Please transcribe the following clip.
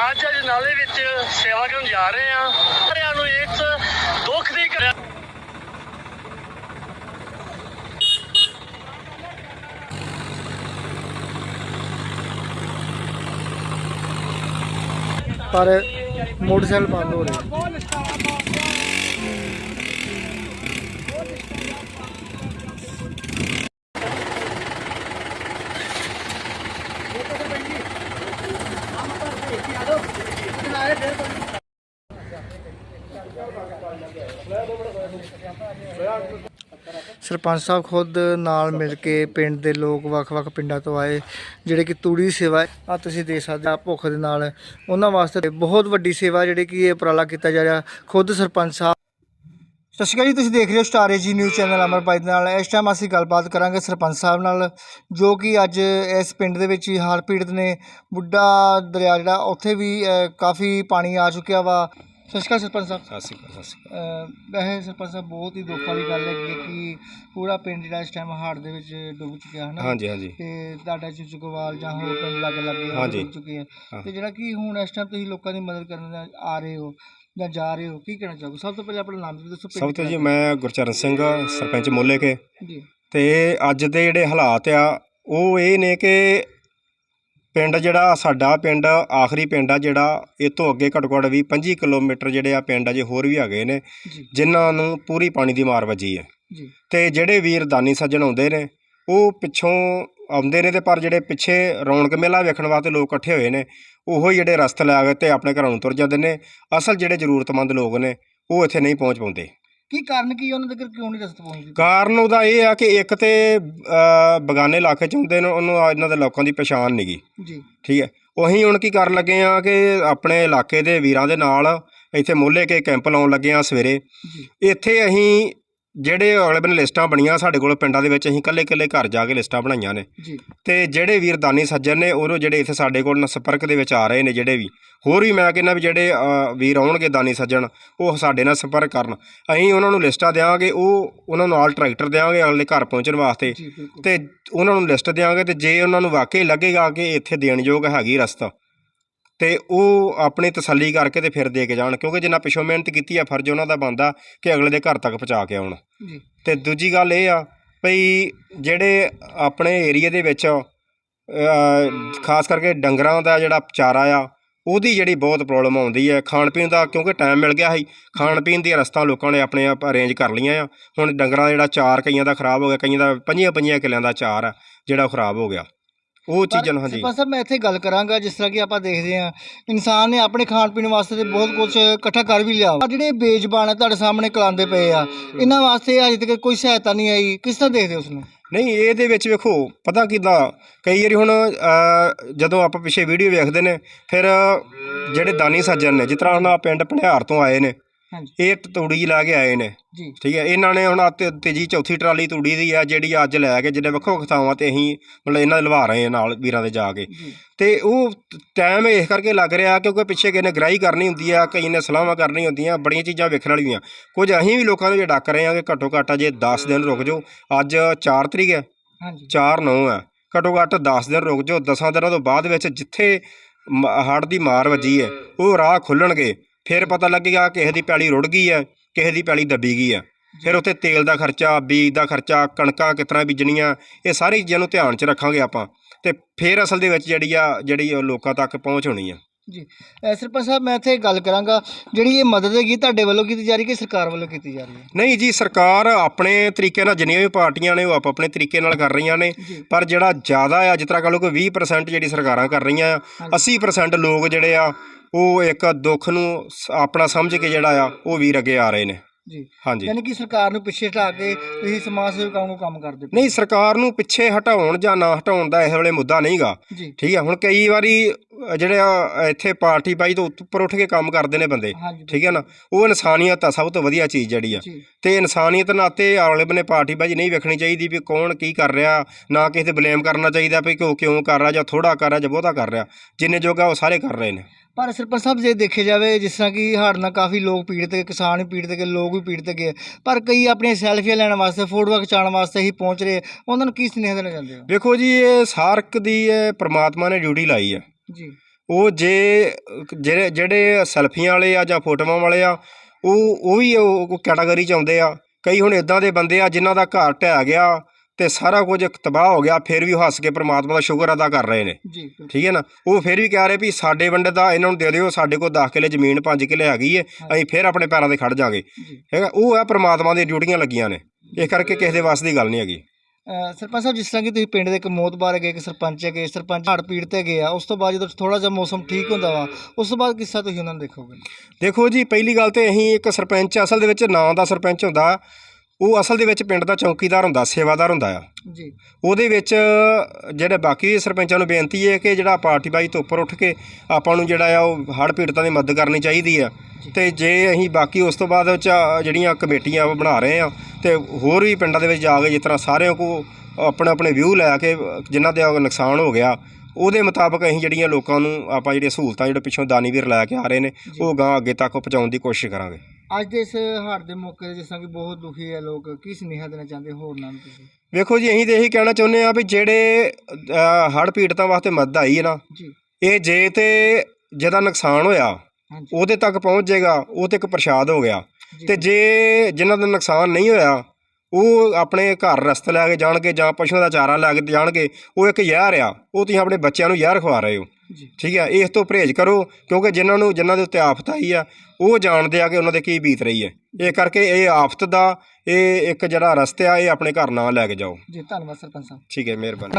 ਅੱਜ ਅੱਜ ਨਾਲੇ ਵਿੱਚ ਸੇਵਾ ਕਰਨ ਜਾ ਰਹੇ ਆ ਸਾਰਿਆਂ ਨੂੰ ਇਸ ਦੁੱਖ ਦੀ ਘੜੀ ਪਰ ਮੋਟਰਸਾਈਕਲ ਬੰਦ ਹੋ ਰਿਹਾ। ਸਰਪੰਚ ਸਾਹਿਬ ਖੁਦ ਨਾਲ ਮਿਲ ਕੇ ਪਿੰਡ ਦੇ ਲੋਕ ਵੱਖ-ਵੱਖ ਪਿੰਡਾਂ ਤੋਂ ਆਏ, ਜਿਹੜੇ ਕਿ ਤੂੜੀ ਸੇਵਾ ਆ ਤੁਸੀਂ ਦੇਖ ਸਕਦੇ ਆ ਭੁੱਖ ਦੇ ਨਾਲ। ਉਹਨਾਂ ਵਾਸਤੇ ਬਹੁਤ ਵੱਡੀ ਸੇਵਾ ਜਿਹੜੀ ਕਿ ਇਹ ਉਪਰਾਲਾ ਕੀਤਾ ਜਾ ਰਿਹਾ। ਖੁਦ ਸਰਪੰਚ ਸਾਹਿਬ। ਸਤਿ ਸ਼੍ਰੀ ਅਕਾਲ ਜੀ, ਤੁਸੀਂ ਦੇਖ ਰਹੇ ਹੋ ਸਟਾਰ ਏਜੀ ਨਿਊਜ਼ ਚੈਨਲ ਅਮਰਪਾਲ ਦੇ ਨਾਲ। ਇਸ ਟਾਈਮ ਅਸੀਂ ਗੱਲਬਾਤ ਕਰਾਂਗੇ ਸਰਪੰਚ ਸਾਹਿਬ ਨਾਲ, ਜੋ ਕਿ ਅੱਜ ਇਸ ਪਿੰਡ ਦੇ ਵਿੱਚ ਹੀ ਹਾਲ ਪੀੜਤ ਨੇ। ਬੁੱਢਾ ਦਰਿਆ ਜਿਹੜਾ, ਉੱਥੇ ਵੀ ਕਾਫੀ ਪਾਣੀ ਆ ਚੁੱਕਿਆ ਵਾ। ਸਤਿ ਸ਼੍ਰੀ ਅਕਾਲ ਸਰਪੰਚ ਸਾਹਿਬ। ਸਤਿ ਸ਼੍ਰੀ ਅਕਾਲ ਸਤਿ ਸ਼੍ਰੀ ਅਹ ਵੈਸੇ ਸਰਪੰਚ ਸਾਹਿਬ ਬਹੁਤ ਹੀ ਦੁੱਖ ਵਾਲੀ ਗੱਲ ਹੈ ਕਿ ਪੂਰਾ ਪਿੰਡ ਜਿਹੜਾ ਇਸ ਟਾਈਮ ਹੜ੍ਹ ਦੇ ਵਿੱਚ ਡੁੱਬ ਚੁੱਕਿਆ ਹੈ ਅਕਾਲ ਨਾ। ਹਾਂਜੀ ਹਾਂਜੀ। ਤੇ ਤੁਹਾਡਾ ਚੁਚਕਵਾਲ ਜਾਂ ਹੋਰ ਪਿੰਡ ਲੱਗ ਲੱਗੇ ਹਾਂਜੀ। ਡੁੱਬ ਚੁੱਕੇ ਆ। ਹਾਂ। ਤੇ ਜਿਹੜਾ ਕਿ ਹੁਣ ਇਸ ਟਾਈਮ ਤੁਸੀਂ ਲੋਕਾਂ ਦੀ ਮਦਦ ਕਰਨ ਆ- ਆ ਰਹੇ ਹੋ ਜਾਂ ਜਾ ਰਹੇ ਹੋ ਕੀ ਕਹਿਣਾ ਚਾਹੋਗੇ? ਸਭ ਤੋਂ ਪਹਿਲਾਂ ਆਪਣਾ ਨਾਮ ਦੱਸੋ ਪਿੰਡ ਸਭ ਤੋਂ ਜੀ ਕਿਹੜਾ? ਮੈਂ ਗੁਰਚਰਨ ਸਿੰਘ ਸਰਪੰਚ ਮੋਲੇ ਕੇ। ਜੀ। ਤੇ ਅੱਜ ਦੇ ਜਿਹੜੇ ਹਾਲਾਤ ਆ ਉਹ ਇਹ ਨੇ ਕਿ ਪਿੰਡ ਜਿਹੜਾ ਸਾਡਾ ਪਿੰਡ ਆਖਰੀ ਪਿੰਡ ਆ ਜਿਹੜਾ ਇਹ ਤੋਂ ਅੱਗੇ ਘੱਟੋ ਘੱਟ ਵੀ 25 ਕਿਲੋਮੀਟਰ ਜਿਹੜੇ ਆ ਪਿੰਡ ਅਜੇ ਹੋਰ ਵੀ ਹੈਗੇ ਨੇ ਜਿਨ੍ਹਾਂ ਨੂੰ ਪੂਰੀ ਪਾਣੀ ਦੀ ਮਾਰ ਵੱਜੀ ਹੈ। ਤੇ ਜਿਹੜੇ ਵੀਰ ਦਾਨੀ ਸੱਜਣ ਆਉਂਦੇ ਨੇ ਉਹ ਪਿੱਛੋਂ ਆਉਂਦੇ ਨੇ ਤੇ ਪਰ ਜਿਹੜੇ ਪਿੱਛੇ ਰੌਣਕ ਮੇਲਾ ਵੇਖਣ ਵਾਸਤੇ ਲੋਕ ਇਕੱਠੇ ਹੋਏ ਨੇ ਉਹੋ ਹੀ ਜਿਹੜੇ ਰਸਤੇ ਲੈ ਕੇ ਤੇ ਆਪਣੇ ਘਰਾਂ ਨੂੰ ਤੁਰ ਜਾਂਦੇ ਨੇ। ਅਸਲ ਜਿਹੜੇ ਜ਼ਰੂਰਤਮੰਦ ਲੋਕ ਨੇ ਉਹ ਇੱਥੇ ਨਹੀਂ ਪਹੁੰਚ ਪਾਉਂਦੇ। ਕੀ ਕਾਰਨ ਕੀ ਉਹਨਾਂ ਤੱਕ ਕਿਉਂ ਨਹੀਂ ਰਸਤ ਪਹੁੰਚਦੀ? ਕਾਰਨ ਉਹਦਾ ਇਹ ਆ ਕਿ ਇੱਕ ਤੇ ਬਗਾਨੇ ਇਲਾਕੇ ਚ ਹੁੰਦੇ ਨੇ ਉਹਨੂੰ ਇਹਨਾਂ ਦੇ ਲੋਕਾਂ ਦੀ ਪਛਾਣ ਨਹੀਂਗੀ ਜੀ। ਠੀਕ ਹੈ? ਉਹੀ ਹੁਣ ਕੀ ਕਰਨ ਲੱਗੇ ਆ ਕਿ ਆਪਣੇ ਇਲਾਕੇ ਦੇ ਵੀਰਾਂ ਦੇ ਨਾਲ ਇੱਥੇ ਮੋਹਲੇ ਕੇ ਕੈਂਪ ਲਾਉਣ ਲੱਗੇ ਆ ਸਵੇਰੇ। ਜੀ। ਇੱਥੇ ਅਸੀਂ ਜਿਹੜੇ ਅਗਲੇ ਬੰਨੇ ਲਿਸਟਾਂ ਬਣੀਆਂ ਸਾਡੇ ਕੋਲ ਪਿੰਡਾਂ ਦੇ ਵਿੱਚ ਅਸੀਂ ਕੱਲੇ ਕੱਲੇ ਘਰ ਜਾ ਕੇ ਲਿਸਟਾਂ ਬਣਾਈਆਂ ਨੇ। ਜੀ। ਤੇ ਜਿਹੜੇ ਵੀਰ ਦਾਨੀ ਸੱਜਣ ਨੇ ਉਹ ਜਿਹੜੇ ਇੱਥੇ ਸਾਡੇ ਕੋਲ ਨਾਲ ਸੰਪਰਕ ਦੇ ਵਿੱਚ ਆ ਰਹੇ ਨੇ ਜਿਹੜੇ ਵੀ ਹੋਰ ਵੀ ਮੈਂ ਕਹਿੰਦਾ ਵੀ ਜਿਹੜੇ ਅ, ਵੀਰ ਆਉਣਗੇ ਦਾਨੀ ਸੱਜਣ ਉਹ ਸਾਡੇ ਨਾਲ ਸੰਪਰਕ ਕਰਨ। ਅਸੀਂ ਉਹਨਾਂ ਨੂੰ ਲਿਸਟਾਂ ਦੇਵਾਂਗੇ ਉਹ ਉਹਨਾਂ ਨੂੰ ਆਲ ਟਰੈਕਟਰ ਦੇਵਾਂਗੇ ਅਗਲੇ ਘਰ ਪਹੁੰਚਣ ਵਾਸਤੇ। ਜੀ ਬਿਲਕੁਲ। ਤੇ ਉਹਨਾਂ ਨੂੰ ਲਿਸਟ ਦੇਵਾਂਗੇ ਤੇ ਜੇ ਉਹਨਾਂ ਨੂੰ ਵਾਕਈ ਲੱਗੇਗਾ ਕਿ ਇੱਥੇ ਦੇਣ ਯੋਗ ਹੈਗੀ ਰਸਤਾ ਤੇ ਉਹ ਆਪਣੀ ਤਸੱਲੀ ਕਰਕੇ ਤੇ ਫਿਰ ਦੇ ਕੇ ਜਾਣ ਕਿਉਂਕਿ ਜਿੰਨਾ ਪਿਛੋਂ ਮਿਹਨਤ ਕੀਤੀ ਆ ਫਰਜ਼ ਉਹਨਾਂ ਦਾ ਬਣਦਾ ਕਿ ਅਗਲੇ ਦੇ ਘਰ ਤੱਕ ਪਹੁੰਚਾ ਕੇ ਆਉਣ। ਜੀ। ਤੇ ਦੂਜੀ ਗੱਲ ਇਹ ਆ ਭਈ ਜਿਹੜੇ ਆਪਣੇ ਏਰੀਆ ਦੇ ਵਿੱਚ ਖਾਸ ਕਰਕੇ ਡੰਗਰਾਂ ਦਾ ਜਿਹੜਾ ਚਾਰਾ ਆ ਉਹਦੀ ਜਿਹੜੀ ਬਹੁਤ ਪ੍ਰੋਬਲਮ ਆਉਂਦੀ ਹੈ ਖਾਣ ਪੀਣ ਦਾ ਕਿਉਂਕਿ ਟਾਈਮ ਮਿਲ ਗਿਆ ਸੀ ਖਾਣ ਪੀਣ ਦੀਆਂ ਰਸਤਾਂ ਲੋਕਾਂ ਨੇ ਆਪਣੇ ਆਪ ਅਰੇਂਜ ਕਰ ਲਈਆਂ ਆ। ਹੁਣ ਡੰਗਰਾਂ ਦਾ ਜਿਹੜਾ ਚਾਰ ਕਈਆਂ ਦਾ ਖਰਾਬ ਹੋ ਗਿਆ ਕਈਆਂ ਦਾ ਪੰਜੀਆਂ ਪੰਜੀਆਂ ਕਿੱਲਿਆਂ ਦਾ ਚਾਰ ਆ ਜਿਹੜਾ ਖਰਾਬ ਹੋ ਗਿਆ। ਉਹ ਚੀਜ਼ਾਂ ਨੂੰ ਹਾਂਜੀ। ਸਰਪੰਚ ਸਾਹਿਬ ਮੈਂ ਇੱਥੇ ਗੱਲ ਕਰਾਂਗਾ ਜਿਸ ਤਰ੍ਹਾਂ ਕਿ ਆਪਾਂ ਦੇਖਦੇ ਹਾਂ ਇਨਸਾਨ ਨੇ ਆਪਣੇ ਖਾਣ ਪੀਣ ਵਾਸਤੇ ਤੇ ਬਹੁਤ ਕੁਝ ਇਕੱਠਾ ਕਰ ਵੀ ਲਿਆ। ਆਹ ਜਿਹੜੇ ਬੇਜ਼ਬਾਨ ਆ ਤੁਹਾਡੇ ਸਾਹਮਣੇ ਕਲਾਉਂਦੇ ਪਏ ਆ ਇਹਨਾਂ ਵਾਸਤੇ ਅਜੇ ਤੱਕ ਕੋਈ ਸਹਾਇਤਾ ਨਹੀਂ ਆਈ। ਕਿਸ ਤਰ੍ਹਾਂ ਦੇਖਦੇ ਹੋ ਉਸ ਨੂੰ ਨਹੀਂ ਇਹਦੇ ਵਿੱਚ ਵੇਖੋ ਪਤਾ ਕਿੱਦਾਂ ਕਈ ਵਾਰੀ ਹੁਣ ਅ, ਜਦੋਂ ਆਪਾਂ ਪਿੱਛੇ ਵੀਡੀਓ ਵੇਖਦੇ ਨੇ ਫਿਰ ਜਿਹੜੇ ਦਾਨੀ ਸੱਜਣ ਨੇ ਜਿਸ ਤਰ੍ਹਾਂ ਹੁਣ ਆਹ ਪਿੰਡ ਭੰਡਿਆਰ ਤੋਂ ਆਏ ਨੇ ਹਾਂਜੀ। ਇਹ ਤੂੜੀ ਲਾ ਕੇ ਆਏ ਨੇ। ਜੀ। ਠੀਕ ਹੈ ਇਹਨਾਂ ਨੇ ਹੁਣ ਆਹ ਤੇ ਤੀਜੀ ਚੌਥੀ ਟਰਾਲੀ ਤੂੜੀ ਦੀ ਆ ਜਿਹੜੀ ਅੱਜ ਲੈ ਕੇ ਜਿਹੜੇ ਵੱਖੋ ਵੱਖ ਥਾਵਾਂ ਤੇ ਅਸੀਂ ਮਤਲਬ ਇਹਨਾਂ ਦੇ ਲਵਾ ਰਹੇ ਆ ਨਾਲ ਵੀਰਾਂ ਦੇ ਜਾ ਕੇ। ਤੇ ਉਹ ਟਾਈਮ ਇਸ ਕਰਕੇ ਲੱਗ ਰਿਹਾ ਕਿਉਂਕਿ ਪਿੱਛੇ ਕਿਸੇ ਨੇ ਗ੍ਰਾਈ ਕਰਨੀ ਹੁੰਦੀ ਆ ਕਈ ਨੇ ਸਲਾਹਾਂ ਕਰਨੀ ਹੁੰਦੀਆਂ ਬੜੀਆਂ ਚੀਜ਼ਾਂ ਵੇਖਣ ਵਾਲੀਆਂ ਕੁਝ ਅਸੀਂ ਵੀ ਲੋਕਾਂ ਨੂੰ ਜੇ ਡੱਕ ਰਹੇ ਆ ਕਿ ਘੱਟੋ ਘੱਟ ਜੇ 10 ਦਿਨ ਰੁਕ ਜਾਓ। ਅੱਜ 4 ਤਰੀਕ ਹੈ। ਹਾਂਜੀ। 4 9 ਹੈ। ਘੱਟੋ ਘੱਟ 10 ਦਿਨ ਰੁਕ ਜਾਓ। 10 ਦਿਨਾਂ ਤੋਂ ਬਾਅਦ ਵਿੱਚ ਜਿੱਥੇ ਹੜ ਦੀ ਮਾਰ ਵੱਜੀ ਹੈ ਉਹ ਰਾਹ ਖੁੱਲਣਗੇ। ਫਿਰ ਪਤਾ ਲੱਗੇਗਾ ਕਿਸੇ ਦੀ ਪੈਲੀ ਰੁੜ ਗਈ ਹੈ, ਕਿਸੇ ਦੀ ਪੈਲੀ ਦੱਬੀ ਗਈ ਹੈ। ਫਿਰ ਉੱਥੇ ਤੇਲ ਦਾ ਖਰਚਾ, ਬੀਜ ਦਾ ਖਰਚਾ, ਕਣਕਾਂ ਕਿਸ ਤਰ੍ਹਾਂ ਬੀਜਣੀਆਂ, ਇਹ ਸਾਰੀ ਚੀਜ਼ਾਂ ਨੂੰ ਧਿਆਨ 'ਚ ਰੱਖਾਂਗੇ ਆਪਾਂ। ਤੇ ਫਿਰ ਅਸਲ ਦੇ ਵਿੱਚ ਜਿਹੜੀ ਆ, ਜਿਹੜੀ ਉਹ ਲੋਕਾਂ ਤੱਕ ਪਹੁੰਚ ਹੋਣੀ ਆ। ਜੀ। ਸਰਪੰਚ ਸਾਹਿਬ ਮੈਂ ਇੱਥੇ ਗੱਲ ਕਰਾਂਗਾ ਜਿਹੜੀ ਇਹ ਮਦਦ ਹੈਗੀ ਤੁਹਾਡੇ ਵੱਲੋਂ ਕੀਤੀ ਜਾ ਰਹੀ ਕਿ ਸਰਕਾਰ ਵੱਲੋਂ ਕੀਤੀ ਜਾ ਰਹੀ ਹੈ? ਨਹੀਂ ਜੀ ਸਰਕਾਰ ਆਪਣੇ ਤਰੀਕੇ ਨਾਲ ਜਿੰਨੀਆਂ ਵੀ ਪਾਰਟੀਆਂ ਨੇ ਉਹ ਆਪ ਆਪਣੇ ਤਰੀਕੇ ਨਾਲ ਕਰ ਰਹੀਆਂ ਨੇ। ਪਰ ਜਿਹੜਾ ਜ਼ਿਆਦਾ ਆ ਜਿਸ ਤਰ੍ਹਾਂ ਕਹ ਲਓ ਕਿ 20% ਜਿਹੜੀ ਸਰਕਾਰਾਂ ਕਰ ਰਹੀਆਂ ਆ ਹਾਂਜੀ। 80% ਲੋਕ ਜਿਹੜੇ ਆ ਉਹ ਇੱਕ ਦੁੱਖ ਨੂੰ ਆਪਣਾ ਸਮਝ ਕੇ ਜਿਹੜਾ ਆ ਉਹ ਵੀਰ ਅੱਗੇ ਆ ਰਹੇ ਨੇ। ਜੀ। ਹਾਂਜੀ। ਯਾਨੀ ਕਿ ਸਰਕਾਰ ਨੂੰ ਪਿੱਛੇ ਹਟਾ ਕੇ ਤੁਸੀਂ ਸਮਾਜ ਸੇਵਕਾਂ ਨੂੰ ਕੰਮ ਕਰਦੇ ਨਹੀਂ ਸਰਕਾਰ ਨੂੰ ਪਿੱਛੇ ਹਟਾਉਣ ਜਾਂ ਨਾ ਹਟਾਉਣ ਦਾ ਇਹ ਵੇਲੇ ਮੁੱਦਾ ਨਹੀਂਗਾ। ਜੀ। ਠੀਕ ਹੈ ਹੁਣ ਕਈ ਵਾਰੀ ਜਿਹੜੇ ਆ ਇੱਥੇ ਪਾਰਟੀ ਬਾਈ ਤੋਂ ਉੱਪਰ ਉੱਠ ਕੇ ਕੰਮ ਕਰਦੇ ਨੇ ਬੰਦੇ। ਹਾਂਜੀ। ਠੀਕ ਹੈ ਨਾ? ਉਹ ਇਨਸਾਨੀਅਤ ਆ ਸਭ ਤੋਂ ਵਧੀਆ ਚੀਜ਼ ਜਿਹੜੀ ਆ। ਜੀ। ਤੇ ਇਨਸਾਨੀਅਤ ਨਾਤੇ ਆਲੇ ਬੰਨੇ ਪਾਰਟੀ ਬਾਜੀ ਨਹੀਂ ਵੇਖਣੀ ਚਾਹੀਦੀ ਵੀ ਕੌਣ ਕੀ ਕਰ ਰਿਹਾ ਨਾ ਕਿਸੇ ਤੇ ਬਲੇਮ ਕਰਨਾ ਚਾਹੀਦਾ ਵੀ ਕਿਉਂ ਕਿਉਂ ਕਰ ਰਿਹਾ ਜਾਂ ਥੋੜਾ ਕਰ ਰਿਹਾ ਜਾਂ ਬਹੁਤਾ ਕਰ ਰਿਹਾ। ਜਿੰਨੇ ਜੋਗਾ ਉਹ ਸਾਰੇ ਕਰ ਰਹੇ ਨੇ। ਪਰ ਸਰਪੰਚ ਸਾਹਿਬ ਜੇ ਦੇਖਿਆ ਜਾਵੇ ਜਿਸ ਤਰ੍ਹਾਂ ਕਿ ਹੜ੍ਹ ਨਾਲ ਕਾਫੀ ਲੋਕ ਪੀੜਤ ਗਏ ਕਿਸਾਨ ਵੀ ਪੀੜਤ ਗਏ ਲੋਕ ਵੀ ਪੀੜਤ ਗਏ ਪਰ ਕਈ ਆਪਣੀਆਂ ਸੈਲਫੀਆਂ ਲੈਣ ਵਾਸਤੇ ਫੋਟੋਆਂ ਖਿਚਾਉਣ ਵਾਸਤੇ ਹੀ ਪਹੁੰਚ ਰਹੇ। ਉਹਨਾਂ ਨੂੰ ਕੀ ਸੁਨੇਹਾ ਦੇਣਾ ਚਾਹੁੰਦੇ ਹੋ? ਵੇਖੋ ਜੀ ਇਹ ਸਾਰਕ ਦੀ ਇਹ ਪ੍ਰਮਾਤਮਾ ਨੇ ਡਿਊਟੀ ਲਾਈ ਹੈ। ਜੀ। ਉਹ ਜੇ ਜਿਹੜੇ ਜਿਹੜੇ ਸੈਲਫੀਆਂ ਵਾਲੇ ਆ ਜਾਂ ਫੋਟੋਆਂ ਵਾਲੇ ਆ ਉਹ ਉਹ ਵੀ ਉਹ ਕੈਟਾਗਰੀ ਚ ਆਉਂਦੇ ਆ। ਕਈ ਹੁਣ ਇਦਾਂ ਦੇ ਬੰਦੇ ਆ ਜਿਨ੍ਹਾਂ ਦਾ ਘਰ ਢਹਿ ਗਿਆ ਤੇ ਸਾਰਾ ਕੁਝ ਤਬਾਹ ਹੋ ਗਿਆ ਫਿਰ ਵੀ ਉਹ ਹੱਸ ਕੇ ਪ੍ਰਮਾਤਮਾ ਦਾ ਸ਼ੁਕਰ ਅਦਾ ਕਰ ਰਹੇ ਨੇ। ਜੀ। ਠੀਕ ਹੈ ਨਾ? ਉਹ ਫਿਰ ਵੀ ਕਹਿ ਰਹੇ ਵੀ ਸਾਡੇ ਵੰਡੇ ਦਾ ਇਹਨਾਂ ਨੂੰ ਦੇ ਦਿਓ ਸਾਡੇ ਕੋਲ 10 ਕਿੱਲੇ ਜ਼ਮੀਨ 5 ਕਿੱਲੇ ਹੈਗੀ ਏ ਅਸੀਂ ਫਿਰ ਆਪਣੇ ਪੈਰਾਂ ਤੇ ਖੜ ਜਾਾਂਗੇ। ਹੈਗਾ ਉਹ ਆ ਪ੍ਰਮਾਤਮਾ ਦੀਆਂ ਡਿਊਟੀਆਂ ਲੱਗੀਆਂ ਨੇ। ਇਸ ਕਰਕੇ ਕਿਸੇ ਦੇ ਵੱਸ ਦੀ ਗੱਲ ਨਹੀਂ ਹੈਗੀ। ਸਰਪੰਚ ਸਾਹਿਬ ਜਿਸ ਤਰ੍ਹਾਂ ਕਿ ਤੁਸੀਂ ਪਿੰਡ ਦੇ ਇੱਕ ਮੋਤਬਾਰ ਹੈਗੇ ਇੱਕ ਸਰਪੰਚ ਹੈਗੇ ਸਰਪੰਚ ਹੜ੍ਹ ਪੀੜ ਤੇ ਗਏ ਆ ਉਸ ਤੋਂ ਬਾਅਦ ਜਦੋਂ ਥੋੜਾ ਜਿਹਾ ਮੌਸਮ ਠੀਕ ਹੁੰਦਾ ਵਾ ਉਸ ਤੋਂ ਬਾਅਦ ਕਿਸ ਤੁਸੀਂ ਉਹਨਾਂ ਨੂੰ ਦੇਖੋਗੇ? ਦੇਖੋ ਜੀ ਪਹਿਲੀ ਗੱਲ ਤੇ ਅਸੀਂ ਇੱਕ ਸਰਪੰਚ ਅਸਲ ਦੇ ਵਿੱਚ ਨਾਂ ਦਾ ਸਰਪੰਚ ਹੁੰਦਾ। ਉਹ ਅਸਲ ਦੇ ਵਿੱਚ ਪਿੰਡ ਦਾ ਚੌਕੀਦਾਰ ਹੁੰਦਾ ਸੇਵਾਦਾਰ ਹੁੰਦਾ ਆ। ਜੀ। ਉਹਦੇ ਵਿੱਚ ਜਿਹੜੇ ਬਾਕੀ ਸਰਪੰਚਾਂ ਨੂੰ ਬੇਨਤੀ ਹੈ ਕਿ ਜਿਹੜਾ ਪਾਰਟੀ ਬਾਈ ਤੋਂ ਉੱਪਰ ਉੱਠ ਕੇ ਆਪਾਂ ਨੂੰ ਜਿਹੜਾ ਆ ਉਹ ਹੜ੍ਹ ਪੀੜਤਾਂ ਦੀ ਮਦਦ ਕਰਨੀ ਚਾਹੀਦੀ ਆ। ਤੇ ਜੇ ਅਸੀਂ ਬਾਕੀ ਉਸ ਤੋਂ ਬਾਅਦ ਵਿੱਚ ਜਿਹੜੀਆਂ ਕਮੇਟੀਆਂ ਬਣਾ ਰਹੇ ਆ ਤੇ ਹੋਰ ਵੀ ਪਿੰਡਾਂ ਦੇ ਵਿੱਚ ਜਾ ਕੇ ਜਿਸ ਤਰ੍ਹਾਂ ਸਾਰਿਆਂ ਕੋ ਆਪਣੇ ਆਪਣੇ ਵਿਊ ਲੈ ਕੇ ਜਿਨ੍ਹਾਂ ਦੇ ਨੁਕਸਾਨ ਹੋ ਗਿਆ ਉਹਦੇ ਮੁਤਾਬਕ ਅਸੀਂ ਜਿਹੜੀਆਂ ਲੋਕਾਂ ਨੂੰ ਆਪਾਂ ਜਿਹੜੀਆਂ ਸਹੂਲਤਾਂ ਜਿਹੜੇ ਪਿੱਛੋਂ ਦਾਨੀ ਵੀਰ ਲੈ ਕੇ ਆ ਰਹੇ ਨੇ ਉਹ ਗਾਂ ਅੱਗੇ ਤੱਕ ਪਹੁੰਚਾਉਣ ਦੀ ਕੋਸ਼ਿਸ਼ ਕਰਾਂਗੇ। ਅੱਜ ਦੇ ਇਸ ਹੜ੍ਹ ਦੇ ਮੌਕੇ ਤੇ ਜਿਸ ਤਰ੍ਹਾਂ ਕਿ ਬਹੁਤ ਦੁਖੀ ਹੈ ਲੋਕ ਕੀ ਸੁਨੇਹਾ ਦੇਣਾ ਚਾਹੁੰਦੇ ਹੋਰਨਾਂ ਨੂੰ ਤੁਸੀਂ? ਵੇਖੋ ਜੀ ਅਸੀਂ ਤੇ ਇਹੀ ਕਹਿਣਾ ਚਾਹੁੰਦੇ ਆ ਵੀ ਜਿਹੜੇ ਹੜ੍ਹ ਪੀੜਤਾਂ ਵਾਸਤੇ ਮਦਦ ਆਈ ਹੈ ਨਾ ਜੀ। ਇਹ ਜੇ ਤੇ ਜਿਹਦਾ ਨੁਕਸਾਨ ਹੋਇਆ ਹਾਂਜੀ। ਉਹਦੇ ਤੱਕ ਪਹੁੰਚ ਜਾਏਗਾ ਉਹ ਤੇ ਇੱਕ ਪ੍ਰਸ਼ਾਦ ਹੋ ਗਿਆ। ਜੀ। ਤੇ ਜੇ ਜਿਨ੍ਹਾਂ ਦਾ ਨੁਕਸਾਨ ਨਹੀਂ ਹੋਇਆ ਉਹ ਆਪਣੇ ਘਰ ਰਸਤੇ ਲੈ ਕੇ ਜਾਣਗੇ ਜਾਂ ਪਸ਼ੂਆਂ ਦਾ ਚਾਰਾ ਲੈ ਕੇ ਜਾਣਗੇ ਉਹ ਇੱਕ ਜ਼ਹਿਰ ਆ ਉਹ ਤੁਸੀਂ ਆਪਣੇ ਬੱਚਿਆਂ ਨੂੰ ਜ਼ਹਿਰ ਖਵਾ ਰਹੇ ਹੋ। ਠੀਕ ਹੈ ਇਸ ਤੋਂ ਪਰਹੇਜ਼ ਕਰੋ ਕਿਉਂਕਿ ਜਿਨ੍ਹਾਂ ਨੂੰ ਜਿਨ੍ਹਾਂ ਦੇ ਉੱਤੇ ਆਫਤ ਆਈ ਆ ਉਹ ਜਾਣਦੇ ਆ ਕਿ ਉਹਨਾਂ ਦੇ ਕੀ ਬੀਤ ਰਹੀ ਹੈ। ਇਹ ਕਰਕੇ ਇਹ ਆਫਤ ਦਾ ਇਹ ਇੱਕ ਜਿਹੜਾ ਰਸਤਾ ਇਹ ਆਪਣੇ ਘਰ ਨਾਲ ਲੈ ਕੇ ਜਾਓ। ਜੀ ਧੰਨਵਾਦ ਸਰਪੰਚ ਸਾਹਿਬ। ਠੀਕ ਹੈ ਮਿਹਰਬਾਨੀ।